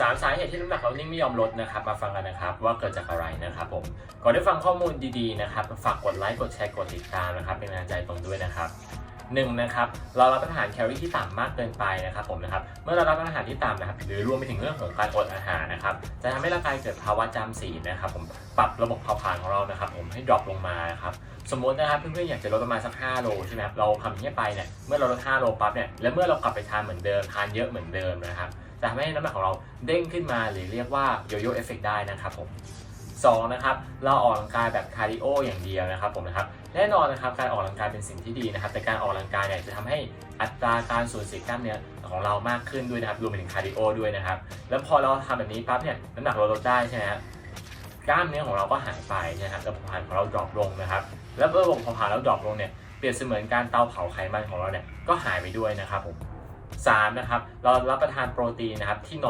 สามสาเหตุที่น้ำหนักเรานิ่งไม่ยอมลดนะครับ มาฟังกันนะครับว่าเกิดจากอะไรนะครับผมก่อนได้ฟังข้อมูลดีๆนะครับฝากกดไลค์กดแชร์กดติดตามนะครับ เป็นกำลังใจตรงด้วยนะครับหนึ่งนะครับเรารับประทานแคลอรี่ที่ต่ำมากเกินไปนะครับผมนะครับเมื่อเรารับประทานที่ต่ำนะครับ หรือรวมไปถึงเรื่องของการอดอาหารนะครับจะทำให้ร่างกายเกิดภาวะจำศีลนะครับ ผมปรับระบบเผาผลาญของเรานะครับ ผมให้ดรอปลงมาครับสมมตินะครับเพื่อนๆอยากจะลดประมาณสัก5โลใช่ไหมครับเราทำอย่างนี้ไปเนี่ยเมื่อเราลด5โลปั๊บเนี่ยแล้วเมื่อเรากลับไปทานเหมือนเดิมทานเยอะเหมือนเดิมนะครับ จะทำให้น้ำหนักของเราเด้งขึ้นมาหรือเรียกว่าโยโย่เอฟเฟกได้นะครับผมสองนะครับเราออกกำลังกายแบบคาร์ดิโออย่างเดียวนะครับผมนะครับแน่นอนนะครับการออกกำลังกายเป็นสิ่งที่ดีนะครับ แต่การออกกำลังกายเนี่ยจะทำให้อัตราการสูญเสียกล้ามเนื้อของเรามากขึ้นด้วยนะครับรวมไปถึงคาร์ดิโอด้วยนะครับ แล้วพอเราทำแบบนี้ปั๊บเนี่ยน้ำหนักเราลดได้ใช่ไหมครับกล้ามเนื้อของเราก็หายไปนะครับระบบเผาผลาญของเราดรอปลงนะครับ แล้วระบบเผาผลาญเราดรอปลงเนี่ยเปรียบเสมือนการเตาเผาไขมันของเราเนี่ยก็หายไปด้วยนะครับผม สามนะครับเรารับประทานโปรตีนนะครับที่น้อย